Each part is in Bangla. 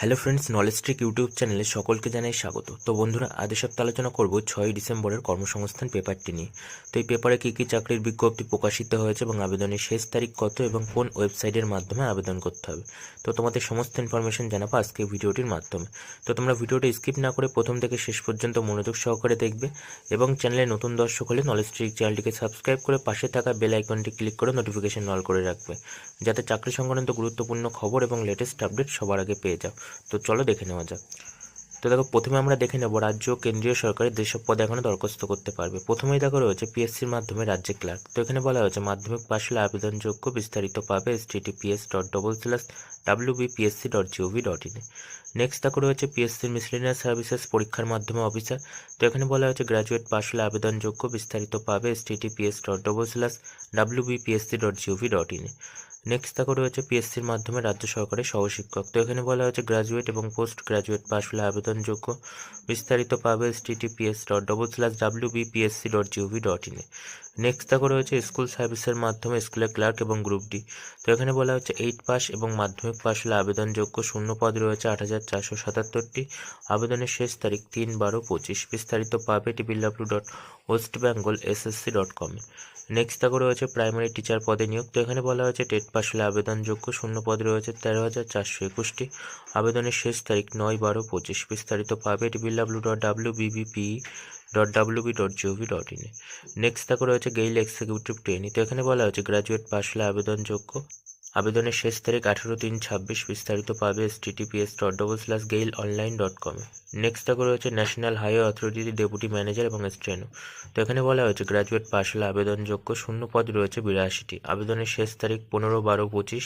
Hello friends knowledge trick YouTube চ্যানেলে সকলকে জানাই স্বাগত। তো বন্ধুরা, আজ সপ্তাহে আলোচনা করব ছয়ই ডিসেম্বরের কর্মসংস্থান পেপারটি নিয়ে। তো এই পেপারে কী কী চাকরির বিজ্ঞপ্তি প্রকাশিত হয়েছে এবং আবেদনের শেষ তারিখ কত এবং কোন ওয়েবসাইটের মাধ্যমে আবেদন করতে হবে? তো তোমাদের সমস্ত ইনফরমেশন জানাব আজকে ভিডিওটির মাধ্যমে। তো তোমরা ভিডিওটি স্কিপ না করে প্রথম থেকে শেষ পর্যন্ত মনোযোগ সহকারে দেখবে এবং চ্যানেলে নতুন দর্শক হলে নলেজ ট্রিক চ্যানেলটিকে সাবস্ক্রাইব করে পাশে থাকা বেল আইকনটি ক্লিক করে নোটিফিকেশন অল করে রাখবে। যাতে চাকরি সংক্রান্ত গুরুত্বপূর্ণ খবর এবং লেটেস্ট আপডেট সবার আগে পেয়ে যাও। তো চলো দেখে নেওয়া যাক। তো দেখো, প্রথমে আমরা দেখে নেব রাজ্য কেন্দ্রীয় সরকারের যেসব পদে এখনও দরখাস্ত করতে পারবে। প্রথমেই দেখো রয়েছে পিএসসির মাধ্যমে রাজ্যে ক্লার্ক তো এখানে বলা হয়েছে, মাধ্যমিক পাশ হলে আবেদনযোগ্য বিস্তারিত পাবে https dot double slash W BPSC dot GOV dot ইনে নেক্সট দেখো রয়েছে পিএসসির মিসলিনিয়াস সার্ভিসেস পরীক্ষার মাধ্যমে অফিসার তো এখানে বলা হয়েছে গ্র্যাজুয়েট পাশ হলে আবেদনযোগ্য বিস্তারিত পাবে https dot double slash W BPSC dot GOV dot ইনে নেক্সট দেখো রয়েছে পিএসসির মাধ্যমে রাজ্য সরকারের সহশিক্ষক। তো এখানে বলা হয়েছে গ্রাজুয়েট এবং পোস্ট গ্রাজুয়েট পাস হলে আবেদনযোগ্য। বিস্তারিত পাবে https dot double slash W BPSC dot GOV dot ইনে নেক্সট দেখো রয়েছে স্কুল সার্ভিসের মাধ্যমে স্কুলের ক্লার্ক এবং গ্রুপ ডি তো এখানে বলা হচ্ছে এইট পাস এবং মাধ্যমিক পাস হলে আবেদনযোগ্য শূন্য পদ রয়েছে আট হাজার চারশো সাতাত্তরটি। আবেদনের শেষ তারিখ তিন বারো পঁচিশ। বিস্তারিত পাবে TPW dot West Bengal SSC dot কমে নেক্সট দেখো রয়েছে প্রাইমারি টিচার পদে নিয়োগ। তো এখানে বলা হয়েছে টেট পাস হলে আবেদনযোগ্য শূন্য পদ রয়েছে তেরো হাজার চারশো একুশটি। আবেদনের শেষ তারিখ নয় বারো পঁচিশ। বিস্তারিত পাবে TPW dot W BBPE dot WB dot GOV dot ইনে নেক্সট দেখো রয়েছে গেইল এক্সিকিউটিভ ট্রেনি তো এখানে বলা হয়েছে গ্র্যাজুয়েট পাস হলে আবেদনযোগ্য। আবেদনের শেষ তারিখ আঠেরো তিন ছাব্বিশ বিস্তারিত পাবে https dot double slash GAIL online dot কমে নেক্সট দেখো রয়েছে ন্যাশনাল হাইওয়ে অথরিটির ডেপুটি ম্যানেজার এবং স্ট্রেনো তো এখানে বলা হয়েছে গ্র্যাজুয়েট পাস হলে আবেদনযোগ্য। শূন্য পদ রয়েছে বিরাশিটি। আবেদনের শেষ তারিখ পনেরো বারো পঁচিশ।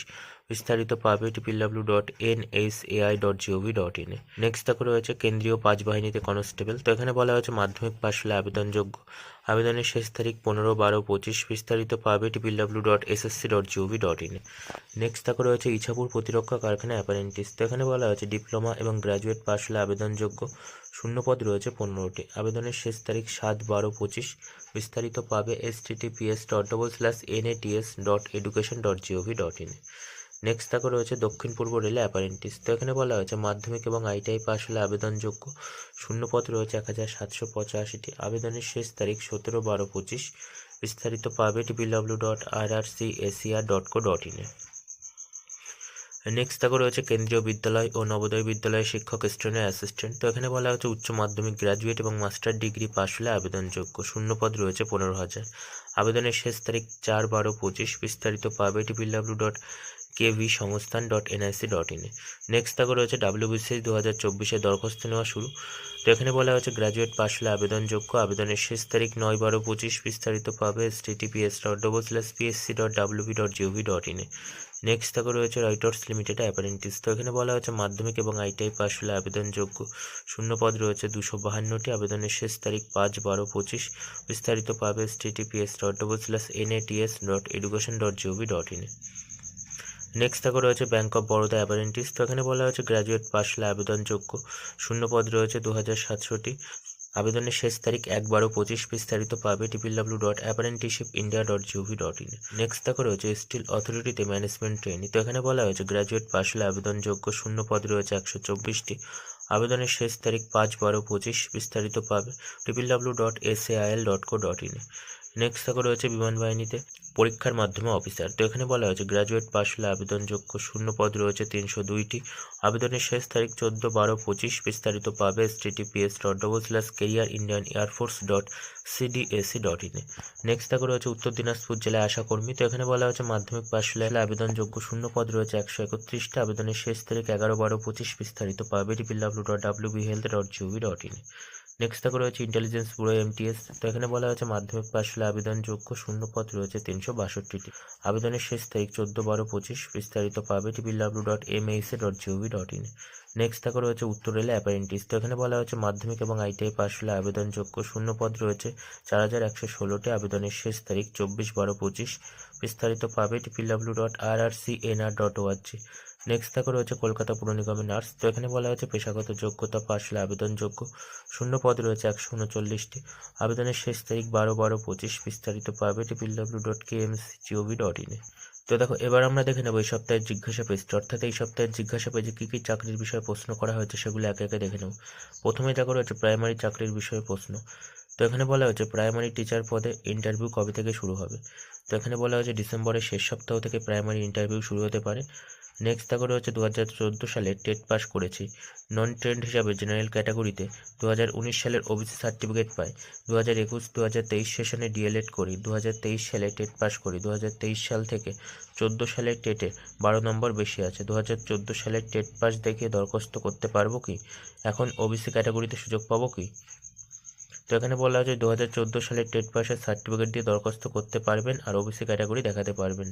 বিস্তারিত পাবে TPW dot N H AI dot GOV dot ইনে নেক্সট দেখো রয়েছে কেন্দ্রীয় পাঁচ বাহিনীতে কনস্টেবল তো এখানে বলা হয়েছে মাধ্যমিক পাস হলে আবেদনযোগ্য। আবেদনের শেষ তারিখ পনেরো, বারো, পঁচিশ। বিস্তারিত পাবে TPW dot SSC dot GOV dot ইনে নেক্সট দেখো রয়েছে ইছাপুর প্রতিরক্ষা কারখানা অ্যাপারেন্টিস তো এখানে বলা হয়েছে ডিপ্লোমা এবং গ্র্যাজুয়েট পাস হলে আবেদনযোগ্য। শূন্যপদ রয়েছে পনেরোটি। আবেদনের শেষ তারিখ সাত, বারো, পঁচিশ। বিস্তারিত পাবে https dot double slash NATS dot education dot GOV dot ইনে নেক্সট দেখো রয়েছে দক্ষিণ পূর্ব রেলে অ্যাপারেন্টিস তো এখানে বলা হয়েছে, মাধ্যমিক এবং আইটিআই পাস হলে আবেদনযোগ্য শূন্যপদ রয়েছে এক হাজার সাতশো পঁচাশিটি। আবেদনের শেষ তারিখ সতেরো বারো পঁচিশ। বিস্তারিত পাবে TPW dot R R C ACR dot co dot ইনে নেক্সট দেখো রয়েছে কেন্দ্রীয় বিদ্যালয় ও নবোদয় বিদ্যালয়ের শিক্ষক স্টুডেন্ট অ্যাসিস্ট্যান্ট তো এখানে বলা হচ্ছে উচ্চ মাধ্যমিক গ্র্যাজুয়েট এবং মাস্টার ডিগ্রি পাস হলে আবেদনযোগ্য। শূন্যপদ রয়েছে পনেরো হাজার। আবেদনের শেষ তারিখ চার বারো পঁচিশ। বিস্তারিত পাবে টিপিডাব্লিউ ডট কেভি সংস্থান ডট এনআইসি ডট ইনে নেক্সট দেখো রয়েছে ডাব্লিউবিসিএস দু হাজার চব্বিশে দরখাস্ত নেওয়া শুরু। তো এখানে বলা হয়েছে গ্র্যাজুয়েট পাস হলে আবেদনযোগ্য, আবেদনের শেষ তারিখ নয়, বারো, পঁচিশ বিস্তারিত পাবে https dot double slash PSC dot WB dot GOV dot ইনে নেক্সট দেখো রয়েছে রাইটার্স লিমিটেড অ্যাপারেন্টিস তো এখানে বলা হয়েছে মাধ্যমিক এবং আইটিআই পাস হলে আবেদনযোগ্য। শূন্য পদ রয়েছে দুশো বাহান্নটি, আবেদনের শেষ তারিখ পাঁচ, বারো, পঁচিশ বিস্তারিত পাবে https dot double slash NATS dot education dot GOV dot ইনে নেক্সট দেখো রয়েছে ব্যাঙ্ক অফ বরোদা অ্যাপারেন্টিস তো এখানে বলা হয়েছে গ্র্যাজুয়েট পাস হলে আবেদনযোগ্য। শূন্য পদ রয়েছে দু হাজার সাতশোটি। আবেদনের শেষ তারিখ এক বারো পঁচিশ বিস্তারিত পাবে TPW dot apprenticeship India dot GOV dot in next দেখো রয়েছে স্টিল অথরিটিতে ম্যানেজমেন্ট ট্রেনি তো এখানে বলা হয়েছে গ্র্যাজুয়েট পাস হলে আবেদনযোগ্য শূন্য পদ রয়েছে একশো চব্বিশটি। আবেদনের শেষ তারিখ পাঁচ বারো পঁচিশ বিস্তারিত পাবে TPW dot S dot co dot ইনে নেক্সট দেখো রয়েছে বিমান বাহিনীতে পরীক্ষার মাধ্যমে অফিসার তো এখানে বলা হয়েছে গ্র্যাজুয়েট পাস হলে আবেদনযোগ্য শূন্য পদ রয়েছে তিনশো দুইটি। আবেদনের শেষ তারিখ চোদ্দ, বারো, পঁচিশ বিস্তারিত পাবে https dot double slash career Indian air force dot CDAC dot ইনে নেক্সট দেখো রয়েছে উত্তর দিনাজপুর জেলায় আশাকর্মী তো এখানে বলা হয়েছে, মাধ্যমিক পাস হলে আবেদনযোগ্য শূন্য পদ রয়েছে একশো একত্রিশটা। আবেদনের শেষ তারিখ এগারো, বারো, পঁচিশ বিস্তারিত পাবে TPW dot W B health dot GOV dot ইনে নেক্সট দেখো রয়েছে ইন্টেলিজেন্স ব্যুরো এমটিএস তো এখানে বলা হয়েছে মাধ্যমিক পাস হলে শূন্য পদ রয়েছে তিনশো বাষট্টিটি। আবেদনের শেষ তারিখ চোদ্দ বারো পঁচিশ। বিস্তারিত পাবে TPW dot M এইসে dot GOV dot in next দেখো রয়েছে উত্তর রেলে অ্যাপারেন্টিস তো এখানে বলা হয়েছে মাধ্যমিক এবং আইটিআই পাস হলে আবেদনযোগ্য শূন্য পদ রয়েছে চার হাজার একশো ষোলোটি। আবেদনের শেষ তারিখ চব্বিশ বারো পঁচিশ। বিস্তারিত পাবে TPW dot R R C N R dot ORG next দেখো রয়েছে কলকাতা পুর নিগমের নার্স তো এখানে বলা হয়েছে পেশাগত যোগ্যতা পাস হলে আবেদনযোগ্য। শূন্য পদ রয়েছে একশো উনচল্লিশটি। আবেদনের শেষ তারিখ বারো বারো, পঁচিশ বিস্তারিত পাবে TPW dot K M C GOV dot ইনে তো দেখো, এবার আমরা দেখে নেব এই সপ্তাহের জিজ্ঞাসা পেজটা অর্থাৎ এই সপ্তাহের জিজ্ঞাসা পেজে কী কী চাকরির বিষয়ে প্রশ্ন করা হয়েছে সেগুলো একে একে দেখে নেব। প্রথমে দেখো রয়েছে প্রাইমারি চাকরির বিষয়ে প্রশ্ন। তো এখানে বলা হয়েছে প্রাইমারি টিচার পদে ইন্টারভিউ কবে থেকে শুরু হবে? তো এখানে বলা হয়েছে, ডিসেম্বরের শেষ সপ্তাহ থেকে প্রাইমারি ইন্টারভিউ শুরু হতে পারে। নেক্সট দেখো হচ্ছে দু হাজার চোদ্দ সালে টেট পাস করেছি। নন ট্রেন্ড হিসাবে জেনারেল ক্যাটাগরিতে দু হাজার উনিশ সালের ওবিসি সার্টিফিকেট পাই। দু হাজার একুশ দু হাজার তেইশ সেশনে ডিএলএড করি। দু হাজার তেইশ সালে টেট পাস করি। দু হাজার তেইশ সাল থেকে চোদ্দ সালের টেটে বারো নম্বর বেশি আছে। দু হাজার চোদ্দ সালের টেট পাস দেখিয়ে দরখাস্ত করতে পারব কি? এখন ওবিসি ক্যাটাগরিতে সুযোগ পাবো কি? তো এখানে বলা হয়েছে দু হাজার চোদ্দ সালের টেট পাসের সার্টিফিকেট দিয়ে দরখাস্ত করতে পারবেন আর ওবিসি ক্যাটাগরি দেখাতে পারবেন।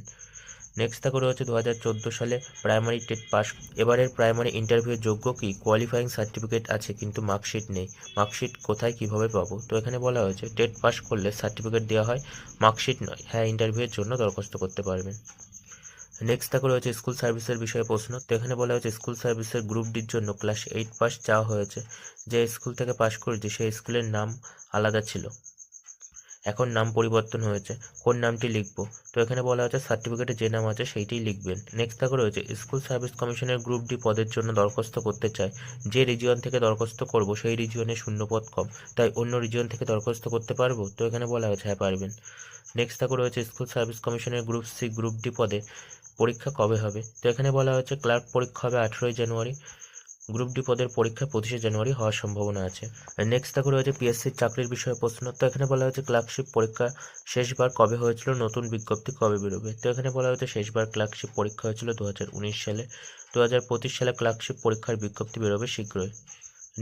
নেক্সট থাকো রয়েছে দু হাজার চোদ্দ সালে প্রাইমারি টেট পাস এবারের প্রাইমারি ইন্টারভিউর যোগ্য কি? কোয়ালিফাইং সার্টিফিকেট আছে, কিন্তু মার্কশিট নেই। মার্কশিট কোথায়, কীভাবে পাবো? তো এখানে বলা হয়েছে টেট পাস করলে সার্টিফিকেট দেওয়া হয় মার্কশিট নয়। হ্যাঁ ইন্টারভিউয়ের জন্য দরখাস্ত করতে পারবেন। নেক্সট থাকো রয়েছে স্কুল সার্ভিসের বিষয়ে প্রশ্ন। তো এখানে বলা হয়েছে স্কুল সার্ভিসের গ্রুপ ডির জন্য ক্লাস এইট পাস চাওয়া হয়েছে। যে স্কুল থেকে পাশ করেছে, সেই স্কুলের নাম আলাদা ছিল। এখন নাম পরিবর্তন হয়েছে। কোন নামটি লিখব? তো এখানে বলা হয়েছে সার্টিফিকেটে যে নাম আছে সেইটিই লিখবেন। নেক্সট থাকে রয়েছে স্কুল সার্ভিস কমিশনের গ্রুপ ডি পদের জন্য দরখাস্ত করতে চায়। যে রিজিয়ন থেকে দরখাস্ত করব সেই রিজিয়নে শূন্য পদ কম। তাই অন্য রিজিয়ন থেকে দরখাস্ত করতে পারব? তো এখানে বলা হয়েছে হ্যাঁ পারবেন। নেক্সট থাকে রয়েছে স্কুল সার্ভিস কমিশনের গ্রুপ সি গ্রুপ ডি পদে পরীক্ষা কবে হবে? তো এখানে বলা হয়েছে ক্লার্ক পরীক্ষা হবে আঠেরোই জানুয়ারি। গ্রুপ ডি পদের পরীক্ষা পঁচিশে জানুয়ারি হওয়ার সম্ভাবনা আছে। নেক্সট থাকো রয়েছে পিএসসির চাকরির বিষয়ে প্রশ্ন। তো এখানে বলা হয়েছে ক্লার্কশিপ পরীক্ষা শেষবার কবে হয়েছিল, নতুন বিজ্ঞপ্তি কবে বেরোবে? তো এখানে বলা হয়েছে শেষবার ক্লার্কশিপ পরীক্ষা হয়েছিল দু হাজার উনিশ সালে। দু হাজার পঁচিশ সালে ক্লার্কশিপ পরীক্ষার বিজ্ঞপ্তি বেরোবে শীঘ্রই।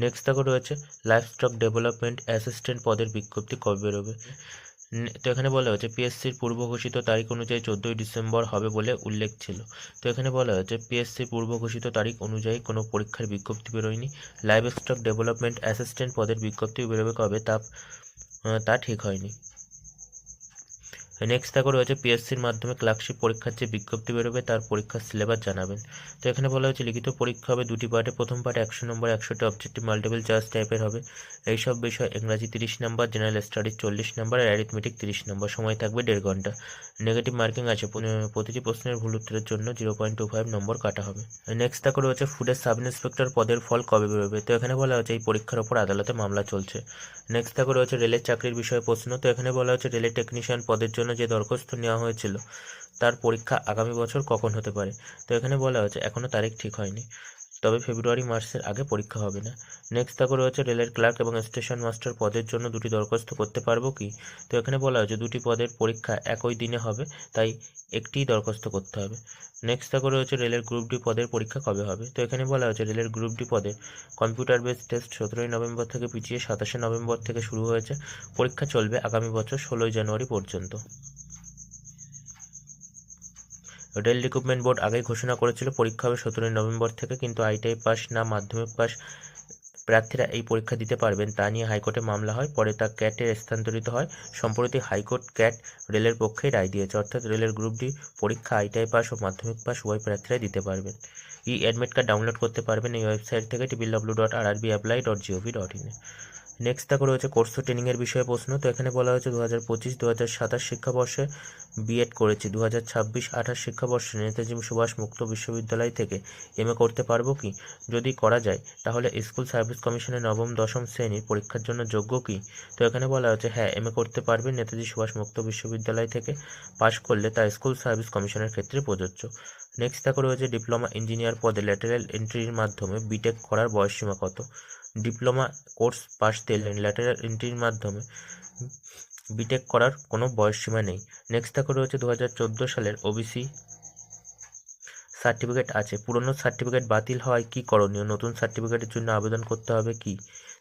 নেক্সট থাকো রয়েছে লাইফ স্টক ডেভেলপমেন্ট অ্যাসিস্ট্যান্ট পদের বিজ্ঞপ্তি কবে বেরোবে? তো এখানে বলা হয়েছে, পিএসসির পূর্ব ঘোষিত তারিখ অনুযায়ী চোদ্দোই ডিসেম্বর হবে বলে উল্লেখ ছিল। তো এখানে বলা হয়েছে, পিএসসির পূর্ব ঘোষিত তারিখ অনুযায়ী কোনো পরীক্ষার বিজ্ঞপ্তি বেরোয়নি। লাইভ স্টক ডেভেলপমেন্ট অ্যাসিস্ট্যান্ট পদের বিজ্ঞপ্তি বেরোবে কবে তা তা ঠিক হয়নি। নেক্সট থাকো রয়েছে পিএসসির মাধ্যমে ক্লার্কশিপ পরীক্ষার যে বিজ্ঞপ্তি বেরোবে, তার পরীক্ষার সিলেবাস জানাবেন তো এখানে বলা হয়েছে, লিখিত পরীক্ষা হবে দুটি পার্টে। প্রথম পার্টে একশো নম্বর, একশোটি অবজেক্টিভ মাল্টিপল চার্জ টাইপের হবে। এইসব বিষয় ইংরাজি তিরিশ নম্বর জেনারেল স্টাডিজ চল্লিশ নম্বর আর অ্যারিথমেটিক তিরিশ নম্বর। সময় থাকবে দেড় ঘণ্টা। নেগেটিভ মার্কিং আছে। প্রতিটি প্রশ্নের ভুল উত্তরের জন্য জিরো পয়েন্ট টু ফাইভ নম্বর কাটা হবে। নেক্সট থাকো রয়েছে ফুডের সাব ইন্সপেক্টর পদের ফল কবে বেরোবে? তো এখানে বলা হয়েছে, এই পরীক্ষার ওপর আদালতে মামলা চলছে। নেক্সট থাকে, রয়েছে রেলের চাকরির বিষয়ে প্রশ্ন। তো এখানে বলা হচ্ছে রেলের টেকনিশিয়ান পদের জন্য যে দরখাস্ত নেওয়া হয়েছিল, তার পরীক্ষা আগামী বছর কখন হতে পারে? তো এখানে বলা হচ্ছে এখনও তারিখ ঠিক হয়নি। তবে ফেব্রুয়ারি মাসের আগে পরীক্ষা হবে না। নেক্সট থাকো রয়েছে রেলের ক্লার্ক এবং স্টেশন মাস্টার পদের জন্য দুটি দরখাস্ত করতে পারব কি? তো এখানে বলা হয়েছে দুটি পদের পরীক্ষা একই দিনে হবে, তাই একটিই দরখাস্ত করতে হবে। নেক্সট থাকো রয়েছে রেলের গ্রুপ ডি পদের পরীক্ষা কবে হবে? তো এখানে বলা হয়েছে রেলের গ্রুপ ডি পদে কম্পিউটার বেস টেস্ট সতেরোই নভেম্বর থেকে পিছিয়ে সাতাশে নভেম্বর থেকে শুরু হয়েছে। পরীক্ষা চলবে আগামী বছর ষোলোই জানুয়ারি পর্যন্ত। রেল রিক্রুটমেন্ট বোর্ড আগেই ঘোষণা করেছিল, পরীক্ষা হবে সতেরোই নভেম্বর থেকে, কিন্তু আইটিআই পাস না, মাধ্যমিক পাস প্রার্থীরা এই পরীক্ষা দিতে পারবেন, তা নিয়ে হাইকোর্টে মামলা হয়, পরে তা ক্যাটে স্থানান্তরিত হয়। সম্প্রতি হাইকোর্ট ক্যাট রেলের পক্ষেই রায় দিয়েছে, অর্থাৎ রেলের গ্রুপ ডি পরীক্ষা আইটিআই পাস ও মাধ্যমিক পাস উভয় প্রার্থীরাই দিতে পারবেন। ই অ্যাডমিট কার্ড ডাউনলোড করতে পারবেন এই ওয়েবসাইট থেকে টিপিল W dot R RB apply dot GOV dot ইনে নেক্সট থাকো রয়েছে কোর্স ট্রেনিংয়ের বিষয়ে প্রশ্ন। তো এখানে বলা হয়েছে দু হাজার পঁচিশ দু হাজার সাতাশ শিক্ষাবর্ষে বিএড করেছি। দু হাজার ছাব্বিশ, আঠাশ শিক্ষাবর্ষে নেতাজি সুভাষ মুক্ত বিশ্ববিদ্যালয় থেকে এমএ করতে পারব কি? যদি করা যায়, তাহলে স্কুল সার্ভিস কমিশনের নবম, দশম শ্রেণির পরীক্ষার জন্য যোগ্য কি? তো এখানে বলা হয়েছে হ্যাঁ এমএ করতে পারবেন নেতাজি সুভাষ মুক্ত বিশ্ববিদ্যালয় থেকে। পাশ করলে তা স্কুল সার্ভিস কমিশনের ক্ষেত্রে প্রযোজ্য। নেক্সট থাকো রয়েছে ডিপ্লোমা ইঞ্জিনিয়ার পদে ল্যাটারাল এন্ট্রির মাধ্যমে বিটেক করার বয়সসীমা কত? ডিপ্লোমা কোর্স পাশ দিলে ল্যাটারাল এন্ট্রির মাধ্যমে বিটেক করার কোনো বয়সসীমা নেই। নেক্সট থাকো রয়েছে দু হাজার চোদ্দ সালের ওবিসি সার্টিফিকেট আছে। পুরনো সার্টিফিকেট বাতিল হওয়ায় কী করণীয়? নতুন সার্টিফিকেটের জন্য আবেদন করতে হবে কি?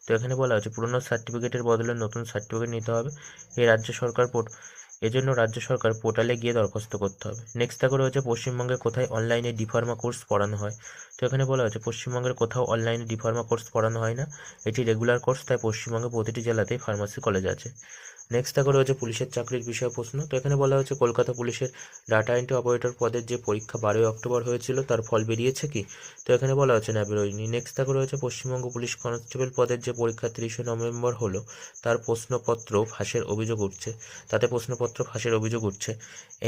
তো এখানে বলা হচ্ছে পুরনো সার্টিফিকেটের বদলে নতুন সার্টিফিকেট নিতে হবে। এই রাজ্য সরকার এজন্য রাজ্য সরকার পোর্টালে গিয়ে দরখাস্ত করতে হবে। নেক্সট থাকো রয়েছে পশ্চিমবঙ্গে কোথায় অনলাইনে ডিফার্মা কোর্স পড়ানো হয়। তো এখানে বলা হয়েছে, পশ্চিমবঙ্গের কোথাও অনলাইনে ডিফার্মা কোর্স পড়ানো হয় না। এটি রেগুলার কোর্স তাই পশ্চিমবঙ্গে প্রতিটি জেলাতেই ফার্মাসি কলেজ আছে। নেক্সট দেখো রয়েছে পুলিশের চাকরির বিষয়ে প্রশ্ন। তো এখানে বলা হয়েছে, কলকাতা পুলিশের ডাটা এন্ট্রি অপারেটর পদের যে পরীক্ষা বারোই অক্টোবর হয়েছিল, তার ফল বেরিয়েছে কি? তো এখানে বলা হয়েছে, না, বেরোয়নি। নেক্সট দেখো রয়েছে পশ্চিমবঙ্গ পুলিশ কনস্টেবল পদের যে পরীক্ষা তিরিশে নভেম্বর হলো, তার প্রশ্নপত্র ফাঁসের অভিযোগ উঠছে। তাতে প্রশ্নপত্র ফাঁসের অভিযোগ উঠছে।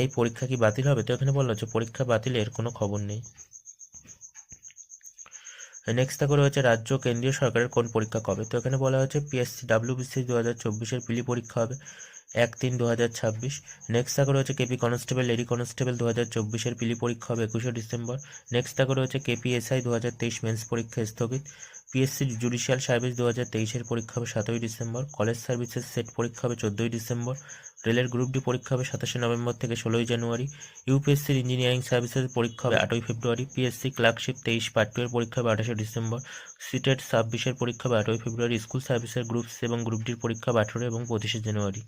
এই পরীক্ষা কি বাতিল হবে? তো এখানে বলা হচ্ছে পরীক্ষা বাতিলের কোনো খবর নেই। নেক্সট থাকে রয়েছে রাজ্য কেন্দ্রীয় সরকারের কোন পরীক্ষা কবে? তো এখানে বলা হয়েছে পিএসসি ডাব্লিউবিসি দু হাজার চব্বিশের পিলি পরীক্ষা হবে এক তিন দু হাজার ছাব্বিশ নেক্সট থাকে রয়েছে কেপি কনস্টেবল লেডি কনস্টেবল দু হাজার চব্বিশের পিলি পরীক্ষা হবে একুশে ডিসেম্বর। নেক্সট থাকে রয়েছে কেপিএসআই দু হাজার তেইশ মেন্স পরীক্ষা স্থগিত। পিএসসি জুডিশিয়াল সার্ভিস দু হাজার তেইশের পরীক্ষা হবে সাতই ডিসেম্বর কলেজ সার্ভিসের সেট পরীক্ষা হবে চোদ্দোই ডিসেম্বর রেলের গ্রুপ ডি পরীক্ষা হবে সাতাশে নভেম্বর থেকে ষোলোই জানুয়ারি ইউপিএসসির ইঞ্জিনিয়ারিং সার্ভিসেস পরীক্ষা হবে আটই ফেব্রুয়ারি পিএসসি ক্লার্কশিপ তেইশ পার্ট টু এর পরীক্ষা হবে আঠাশে ডিসেম্বর সিটেট ছাব্বিশের পরীক্ষা হবে আটই ফেব্রুয়ারি স্কুল সার্ভিসের গ্রুপ সি এবং গ্রুপ ডির পরীক্ষা হবে আঠেরো এবং পঁচিশে জানুয়ারি।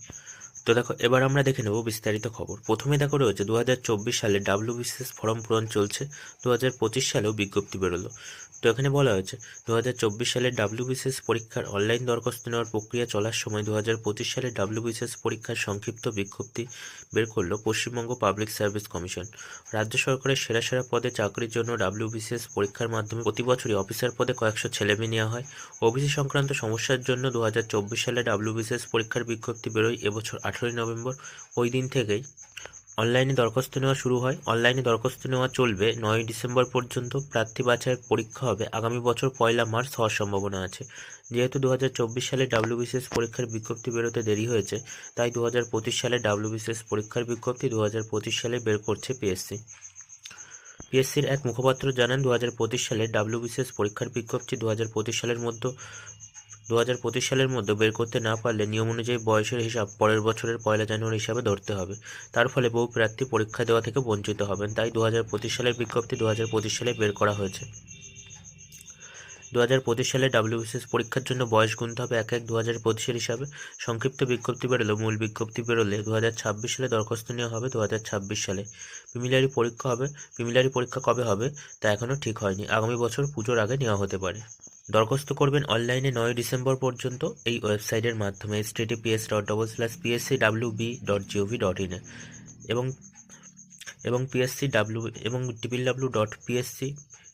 তো দেখো, এবার আমরা দেখে নেব বিস্তারিত খবর। প্রথমে দেখো রয়েছে দু হাজার চব্বিশ সালে ডাব্লিউবিসিএস ফর্ম পূরণ চলছে দু হাজার পঁচিশ সালেও বিজ্ঞপ্তি বেরোলো। তো এখানে বলা হয়েছে দু হাজার চব্বিশ সালে ডাব্লিউবিসিএস পরীক্ষার অনলাইন দরখাস্ত নেওয়ার প্রক্রিয়া চলার সময় দু হাজার পঁচিশ সালে ডাব্লিউবিসিএস পরীক্ষার সংক্ষিপ্ত বিজ্ঞপ্তি বের করল পশ্চিমবঙ্গ পাবলিক সার্ভিস কমিশন। রাজ্য সরকারের সেরা সেরা পদে চাকরির জন্য ডাব্লিউবিসিএস পরীক্ষার মাধ্যমে প্রতি বছরই অফিসার পদে কয়েকশো ছেলেমেয়ে নেওয়া হয়। ওবিসি সংক্রান্ত সমস্যার জন্য দু হাজার চব্বিশ সালে ডাব্লিউবিসিএস পরীক্ষার বিজ্ঞপ্তি বেরোয় এবছর আঠেরোই নভেম্বর। ওই দিন থেকেই অনলাইনে দরখাস্ত নেওয়া শুরু হয়। অনলাইনে দরখাস্ত নেওয়া চলবে নয় ডিসেম্বর পর্যন্ত। প্রার্থী বাছাইয়ের পরীক্ষা হবে আগামী বছর পয়লা মার্চ হওয়ার সম্ভাবনা আছে। যেহেতু দু হাজার চব্বিশ সালে ডাব্লিউবিসিএস পরীক্ষার বিজ্ঞপ্তি বেরোতে দেরি হয়েছে, তাই দু হাজার পঁচিশ সালে ডাব্লিউবিসিএস পরীক্ষার বিজ্ঞপ্তি দু হাজার পঁচিশ সালে বের করছে পিএসসি। পিএসসির এক মুখপাত্র জানান দু হাজার পঁচিশ সালে ডাব্লিউবিসিএস পরীক্ষার বিজ্ঞপ্তি দু হাজার পঁচিশ সালের মধ্যে দু হাজার পঁচিশ সালের মধ্যে বের করতে না পারলে নিয়ম অনুযায়ী বয়সের হিসাব পরের বছরের পয়লা জানুয়ারি হিসাবে ধরতে হবে। তার ফলে বহু প্রার্থী পরীক্ষা দেওয়া থেকে বঞ্চিত হবেন। তাই দু হাজার পঁচিশ সালের বিজ্ঞপ্তি দু হাজার পঁচিশ সালে বের করা হয়েছে। দু হাজার পঁচিশ সালে ডাব্লিউবিসিএস পরীক্ষার জন্য বয়স গুনতে হবে এক এক দু হাজার পঁচিশের হিসাবে। সংক্ষিপ্ত বিজ্ঞপ্তি বেরোলো, মূল বিজ্ঞপ্তি বেরোলে দু হাজার ছাব্বিশ সালে দরখাস্ত নেওয়া হবে দু হাজার ছাব্বিশ সালে। প্রিমিলারি পরীক্ষা হবে। প্রিমিলারি পরীক্ষা কবে হবে তা এখনও ঠিক হয়নি। আগামী বছর পুজোর আগে নেওয়া হতে পারে। দরখাস্ত করবেন অনলাইনে নয় ডিসেম্বর পর্যন্ত এই ওয়েবসাইটের মাধ্যমে https dot double slash PSC W B dot GOV dot ইনে এবং এবং পিএসসি ডাব্লিউ এবং টিপিল W dot PSC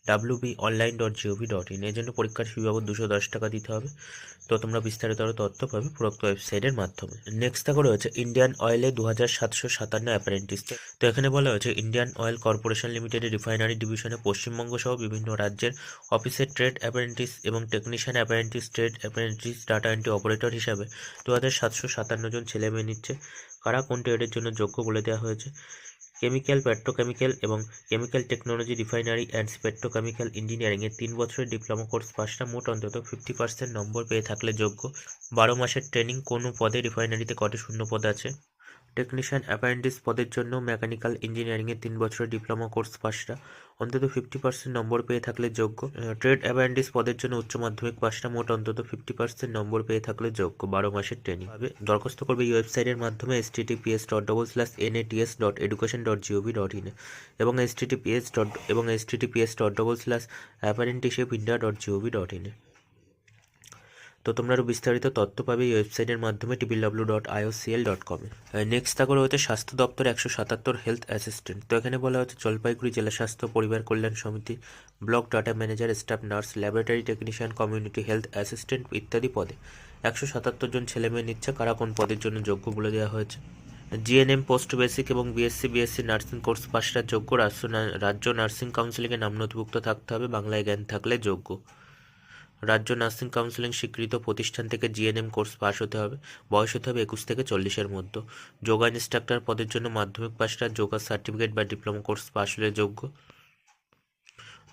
W B online dot GOV dot in এর জন্য পরীক্ষার ফি বাবদ দুশো দশ টাকা দিতে হবে। তো তোমরা বিস্তারিত তথ্য পাবে উপরোক্ত ওয়েবসাইটের মাধ্যমে। নেক্সট দেখো রয়েছে ইন্ডিয়ান অয়েলে দু হাজার সাতশো সাতান্ন অ্যাপারেন্টিস তো এখানে বলা হয়েছে ইন্ডিয়ান অয়েল কর্পোরেশন লিমিটেডের রিফাইনারি ডিভিশনে পশ্চিমবঙ্গ সহ বিভিন্ন রাজ্যের অফিসের ট্রেড অ্যাপারেন্টিস এবং technician apprentice trade apprentice data entry operator হিসাবে দু হাজার সাতশো সাতান্ন জন ছেলে মেয়ে নিচ্ছে। কারা কোন ট্রেডের জন্য যোগ্য বলে দেওয়া হয়েছে? কেমিক্যাল, পেট্রোকেমিক্যাল এবং chemical technology refinery and petrochemical ইঞ্জিনিয়ারিংয়ে তিন বছরের ডিপ্লোমা কোর্স পাঁচটা মোট অন্তত ফিফটি পার্সেন্ট নম্বর পেয়ে থাকলে যোগ্য। বারো মাসের ট্রেনিং কোনো পদে রিফাইনারিতে কটি শূন্য পদ আছে? টেকনিশিয়ান অ্যাপ্রেন্টিস পদের জন্য মেকানিক্যাল ইঞ্জিনিয়ারিংয়ে তিন বছরের ডিপ্লোমা কোর্স পাসটা অন্তত ফিফটি পার্সেন্ট নম্বর পেয়ে থাকলে যোগ্য। ট্রেড অ্যাপ্রেন্টিস পদের জন্য উচ্চ মাধ্যমিক পাসটা মোট অন্তত ফিফটি পার্সেন্ট নম্বর পেয়ে থাকলে যোগ্য। বারো মাসের ট্রেনিং হবে দরখাস্ত করবে এই ওয়েবসাইটের মাধ্যমে https dot double slash NATS dot education dot GOV dot in এবং এস টিটিপিএস ডট এবং https dot double slash apprenticeship India dot GOV dot in তো তোমরা আরও বিস্তারিত তথ্য পাবে এই ওয়েবসাইটের মাধ্যমে টিপিল ডাব্লিউ ডট আইওসিএল ডট কমে নেক্সট তারপর হচ্ছে স্বাস্থ্য দপ্তর একশো সাতাত্তর হেলথ অ্যাসিস্ট্যান্ট তো এখানে বলা হচ্ছে জলপাইগুড়ি জেলা স্বাস্থ্য পরিবার কল্যাণ সমিতি block data manager staff nurse laboratory technician community health assistant ইত্যাদি পদে। একশো সাতাত্তর জন ছেলেমেয়ে নিচ্ছে, কারা কোন পদের জন্য যোগ্য বলে দেওয়া হয়েছে। জিএনএম পোস্ট বেসিক এবং বিএসসি বিএসসি নার্সিং কোর্স পাশটা যোগ্য, রাজ্য নার্সিং কাউন্সিলিংয়ে নাম নথিভুক্ত থাকতে হবে, বাংলায় জ্ঞান থাকলে যোগ্য। রাজ্য নার্সিং কাউন্সিলিং স্বীকৃত প্রতিষ্ঠান থেকে জিএনএম কোর্স পাস হতে হবে। বয়স হতে হবে একুশ থেকে চল্লিশের মধ্যে। যোগা ইনস্ট্রাক্টর পদের জন্য মাধ্যমিক পাশটা যোগা সার্টিফিকেট বা ডিপ্লোমা কোর্স পাস হলে যোগ্য।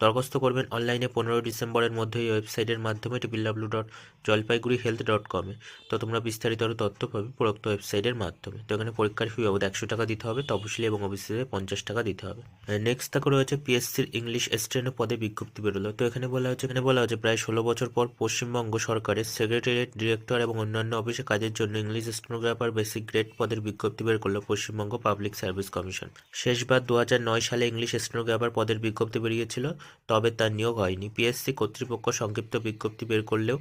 দরখাস্ত করবেন অনলাইনে পনেরোই ডিসেম্বরের মধ্যে এই ওয়েবসাইটের মাধ্যমে W dot Jalpaiguri health dot কমে তো তোমরা বিস্তারিত আরও তথ্য পাবে উপরোক্ত ওয়েবসাইটের মাধ্যমে। তো এখানে পরীক্ষার ফি বাবদ একশো টাকা দিতে হবে তপশিলি এবং ওবিসিতে পঞ্চাশ টাকা দিতে হবে। নেক্সট থাকে রয়েছে পিএসসির ইংলিশ স্ট্রেনো পদে বিজ্ঞপ্তি বেরোলো। তো এখানে বলা হচ্ছে এখানে বলা হচ্ছে প্রায় ষোলো বছর পর পশ্চিমবঙ্গ সরকারের সেক্রেটারিয়েট ডিরেক্টর এবং অন্যান্য অফিসে কাজের জন্য ইংলিশ স্টেনোগ্রাফার বেসিক গ্রেড পদের বিজ্ঞপ্তি বের করল পশ্চিমবঙ্গ পাবলিক সার্ভিস কমিশন শেষবার দু হাজার নয় সালে ইংলিশ স্টেনোগ্রাফার পদের বিজ্ঞপ্তি বেরিয়েছিল। তবে তার নিয়োগ হয়নি। পিএসসি কর্তৃপক্ষ সংক্ষিপ্ত বিজ্ঞপ্তি বের করলেও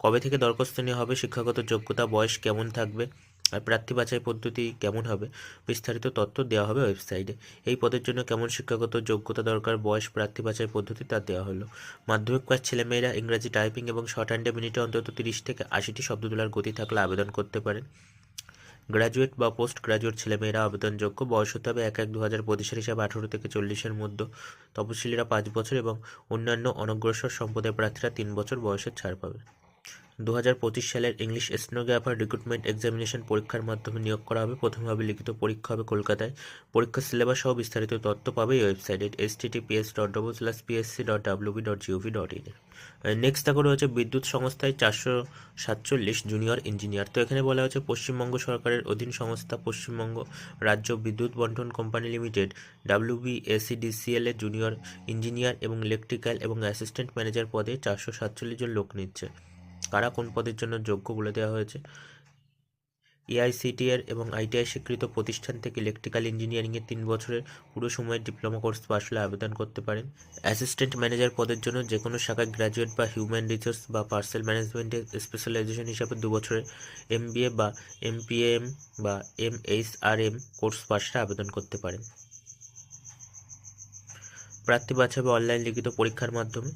কবে থেকে দরখাস্ত নেওয়া হবে, শিক্ষাগত যোগ্যতা, বয়স কেমন থাকবে আর প্রার্থী বাছাই পদ্ধতি কেমন হবে বিস্তারিত তথ্য দেওয়া হবে ওয়েবসাইটে। এই পদের জন্য কেমন শিক্ষাগত যোগ্যতা দরকার, বয়স, প্রার্থী বাছাই পদ্ধতি তা দেওয়া হলো। মাধ্যমিক পাস ছেলেমেয়েরা ইংরাজি টাইপিং এবং শর্ট হ্যান্ডে মিনিটে অন্তত তিরিশ থেকে আশিটি শব্দ তোলার গতি থাকলে আবেদন করতে পারেন। গ্র্যাজুয়েট বা পোস্ট গ্র্যাজুয়েট ছেলেমেয়েরা আবেদনযোগ্য। বয়স হতে হবে এক এক দু হাজার পঁচিশের হিসাবে আঠারো থেকে চল্লিশের মধ্যে। তপশিলীরা পাঁচ বছর এবং অন্যান্য অনগ্রসর সম্প্রদায় প্রার্থীরা তিন বছর বয়সের ছাড় পাবে। দু হাজার পঁচিশ সালের ইংলিশ স্টেনোগ্রাফার রিক্রুটমেন্ট এক্সামিনেশন পরীক্ষার মাধ্যমে নিয়োগ করা হবে। প্রথমভাবে লিখিত পরীক্ষা হবে কলকাতায়। পরীক্ষার সিলেবাস সহ বিস্তারিত তথ্য পাবে এই ওয়েবসাইটে S T T PS dot double slash PSC dot WB dot GOV dot in next দেখো রয়েছে বিদ্যুৎ সংস্থায় চারশো সাতচল্লিশ জুনিয়র ইঞ্জিনিয়ার তো এখানে বলা হয়েছে পশ্চিমবঙ্গ সরকারের অধীন সংস্থা পশ্চিমবঙ্গ রাজ্য বিদ্যুৎ বন্টন কোম্পানি লিমিটেড ডাব্লিউবিএসিডিসিএল এর জুনিয়র ইঞ্জিনিয়ার এবং ইলেকট্রিক্যাল এবং অ্যাসিস্ট্যান্ট ম্যানেজার পদে চারশো সাতচল্লিশ জন লোক নিচ্ছে। কারা কোন পদের জন্য যোগ্য বলে দেওয়া হয়েছে? এআইসিটি এর এবং আইটিআই স্বীকৃত প্রতিষ্ঠান থেকে ইলেকট্রিক্যাল ইঞ্জিনিয়ারিংয়ের তিন বছরের পুরো সময়ের ডিপ্লোমা কোর্স পাশ আবেদন করতে পারেন। অ্যাসিস্ট্যান্ট ম্যানেজার পদের জন্য যে কোনো শাখায় গ্র্যাজুয়েট বা হিউম্যান রিসোর্স বা পার্সেল ম্যানেজমেন্টে স্পেশালাইজেশন হিসাবে দু বছরের এমবিএ বা এমপিএম বা এমএইচআরএম কোর্স পাশে আবেদন করতে পারেন। প্রার্থী বাছাবে অনলাইন লিখিত পরীক্ষার মাধ্যমে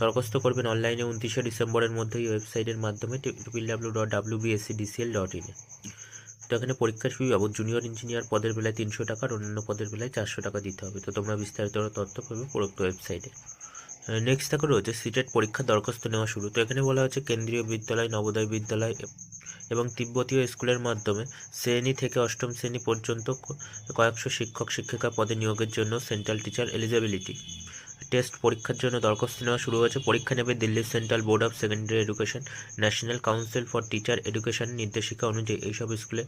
দরখাস্ত করবেন অনলাইনে উনত্রিশে ডিসেম্বরের মধ্যে এই ওয়েবসাইটের মাধ্যমে triple W dot W BSC DCL dot ইনে তো এখানে পরীক্ষার ফি বাবদ জুনিয়র ইঞ্জিনিয়ার পদের বেলায় তিনশো টাকা আর অন্যান্য পদের বেলায় চারশো টাকা দিতে হবে। তো তোমরা বিস্তারিত তথ্য পাবে উপরোক্ত ওয়েবসাইটে। নেক্সট দেখো রয়েছে সিটেট পরীক্ষা দরখাস্ত নেওয়া শুরু। তো এখানে বলা হচ্ছে কেন্দ্রীয় বিদ্যালয়, নবোদয় বিদ্যালয় এবং তিব্বতীয় স্কুলের মাধ্যমে শ্রেণি থেকে অষ্টম শ্রেণি পর্যন্ত কয়েকশো শিক্ষক, শিক্ষিকা পদে নিয়োগের জন্য সেন্ট্রাল টিচার এলিজিবিলিটি টেস্ট পরীক্ষার জন্য দরখাস্ত নেওয়া শুরু হয়েছে। পরীক্ষা নেবে Delhi central board of secondary education national council for teacher education নির্দেশিকা অনুযায়ী এইসব স্কুলে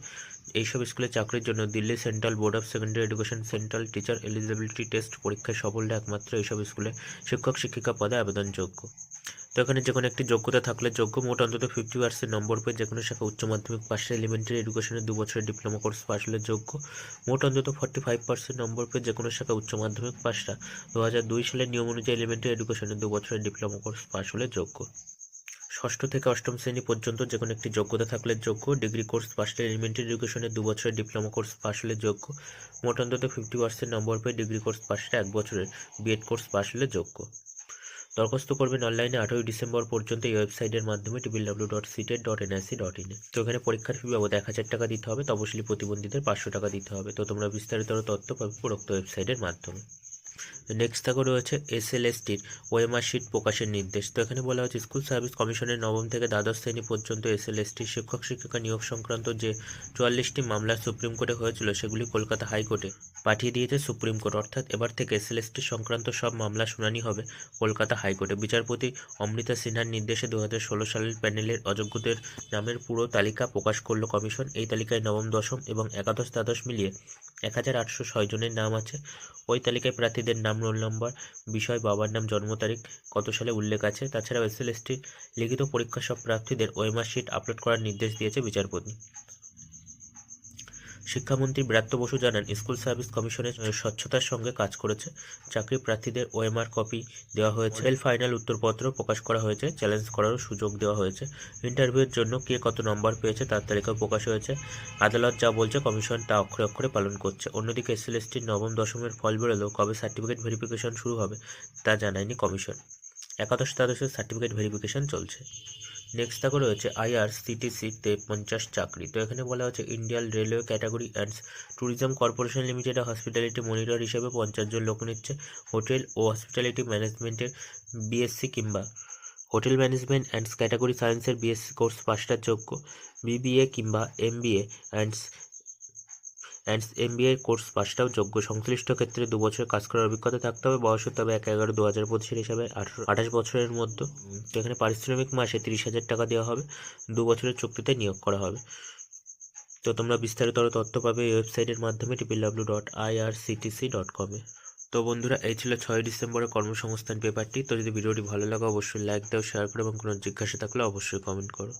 এইসব স্কুলে চাকরির জন্য Delhi central board of secondary education central teacher eligibility test পরীক্ষায় সফল একমাত্র এইসব স্কুলে শিক্ষক শিক্ষিকা পদে আবেদনযোগ্য। তো এখানে যে কোনো একটি যোগ্যতা থাকলে যোগ্য মোট অন্তত ফিফটি পার্সেন্ট নম্বর পেয়ে যে কোনো শাখা উচ্চ মাধ্যমিক পাশে এলিমেন্টারি এডুকেশনের দু বছরের ডিপ্লোমা কোর্স পাশ হলে যোগ্য। মোট অন্তত ফর্টি ফাইভ পার্সেন্ট নম্বর পেয়ে যে কোনো শাখা উচ্চ মাধ্যমিক পাশটা দু হাজার দুই সালের নিয়ম অনুযায়ী এলিমেন্টারি এডুকেশনের দু বছরের ডিপ্লোমা কোর্স পাশ হলে যোগ্য। ষষ্ঠ থেকে অষ্টম শ্রেণি পর্যন্ত যে কোনো একটি যোগ্যতা থাকলে যোগ্য। ডিগ্রি কোর্স পাশলে এলিমেন্টারি এডুকেশনের দু বছরের ডিপ্লোমা কোর্স পাশ হলে যোগ্য। মোট অন্তত ফিফটি পার্সেন্ট নম্বর পেয়ে ডিগ্রি কোর্স পাশটা এক বছরের বিএড কোর্স পাশ হলে যোগ্য। দরখাস্ত করবেন অনলাইনে আঠেরোই ডিসেম্বর পর্যন্ত এই ওয়েবসাইটের মাধ্যমে triple W dot CTET dot NIC dot ইনে তো এখানে পরীক্ষার ফি বাবদ এক হাজার টাকা দিতে হবে, তপশিলি প্রতিবন্ধীদের পাঁচশো টাকা দিতে হবে। তো তোমরা বিস্তারিত তথ্য পাবে উপরোক্ত ওয়েবসাইটের মাধ্যমে। নেক্সট থাকো রয়েছে এস এল এসটির ওএমআর শিট প্রকাশের নির্দেশ। তো এখানে বলা হচ্ছে স্কুল সার্ভিস কমিশনের নবম থেকে দ্বাদশ শ্রেণি পর্যন্ত এস এল এসটির শিক্ষক, শিক্ষিকা নিয়োগ সংক্রান্ত যে চুয়াল্লিশটি মামলা সুপ্রিম কোর্টে হয়েছিল, সেগুলি কলকাতা হাইকোর্টে পাঠিয়ে দিয়েছে সুপ্রিম কোর্ট অর্থাৎ এবার থেকে এস এল এসটি সংক্রান্ত সব মামলা শুনানি হবে কলকাতা হাইকোর্টে। বিচারপতি অমৃতা সিনহার নির্দেশে দু হাজার ষোলো সালের প্যানেলের অযোগ্যদের নামের পুরো তালিকা প্রকাশ করল কমিশন। এই তালিকায় নবম, দশম এবং একাদশ, দ্বাদশ মিলিয়ে এক হাজার আটশো ছয় জনের নাম আছে। ওই তালিকায় প্রার্থীদের নাম, রোল নম্বর, বিষয়, বাবার নাম, জন্ম তারিখ, কত সালে উল্লেখ আছে। তাছাড়া এস এল এসটি লিখিত পরীক্ষা সব প্রার্থীদের ওয়েমার শিট আপলোড করার নির্দেশ দিয়েছে বিচারপতি। শিক্ষামন্ত্রী ব্রাত্য বসু জানান স্কুল সার্ভিস কমিশনের স্বচ্ছতার সঙ্গে কাজ করেছে। চাকরি প্রার্থীদের ওএমআর কপি দেওয়া হয়েছে। এল ফাইনাল উত্তরপত্র প্রকাশ করা হয়েছে চ্যালেঞ্জ করারও সুযোগ দেওয়া হয়েছে। ইন্টারভিউয়ের জন্য কে কত নম্বর পেয়েছে তার তালিকা প্রকাশ হয়েছে। আদালত যা বলছে কমিশন তা অক্ষরে অক্ষরে পালন করছে। অন্যদিকে এসএলএসটির নবম দশমের ফল বেরোলেও কবে সার্টিফিকেট ভেরিফিকেশন শুরু হবে তা জানায়নি কমিশন। একাদশ দ্বাদশের সার্টিফিকেট ভেরিফিকেশন চলছে। নেক্সট থাকো রয়েছে আইআরসিটিসিতে পঞ্চাশ চাকরি। তো এখানে বলা হচ্ছে Indian railway category and tourism corporation লিমিটেডে হসপিটালিটি মনিটর হিসেবে পঞ্চাশ জন লোক নিচ্ছে। হোটেল ও হসপিটালিটি ম্যানেজমেন্টের বিএসসি কিংবা হোটেল ম্যানেজমেন্ট অ্যান্ড ক্যাটাগরি সায়েন্সের বিএসসি কোর্স পাশটা যোগ্য। বিবিএ কিংবা MBA and and MBA course পাশটাও যোগ্য। সংশ্লিষ্ট ক্ষেত্রে দু বছর কাজ করার অভিজ্ঞতা থাকতে হবে। বয়স হতে হবে এক এগারো দু হাজার পঁচিশের হিসাবে আঠারো, আঠাশ বছরের মধ্যে। তো এখানে পারিশ্রমিক মাসে তিরিশ হাজার টাকা দেওয়া হবে। দু বছরের চুক্তিতে নিয়োগ করা হবে। তো তোমরা বিস্তারিত তথ্য পাবে এই ওয়েবসাইটের মাধ্যমে triple W dot IRCTC dot কমে তো বন্ধুরা, এই ছিল ছয় ডিসেম্বরের কর্মসংস্থান পেপারটি। তো যদি ভিডিওটি ভালো লাগে, অবশ্যই লাইক দাও, শেয়ার করো এবং কোনো জিজ্ঞাসা থাকলে অবশ্যই কমেন্ট করো।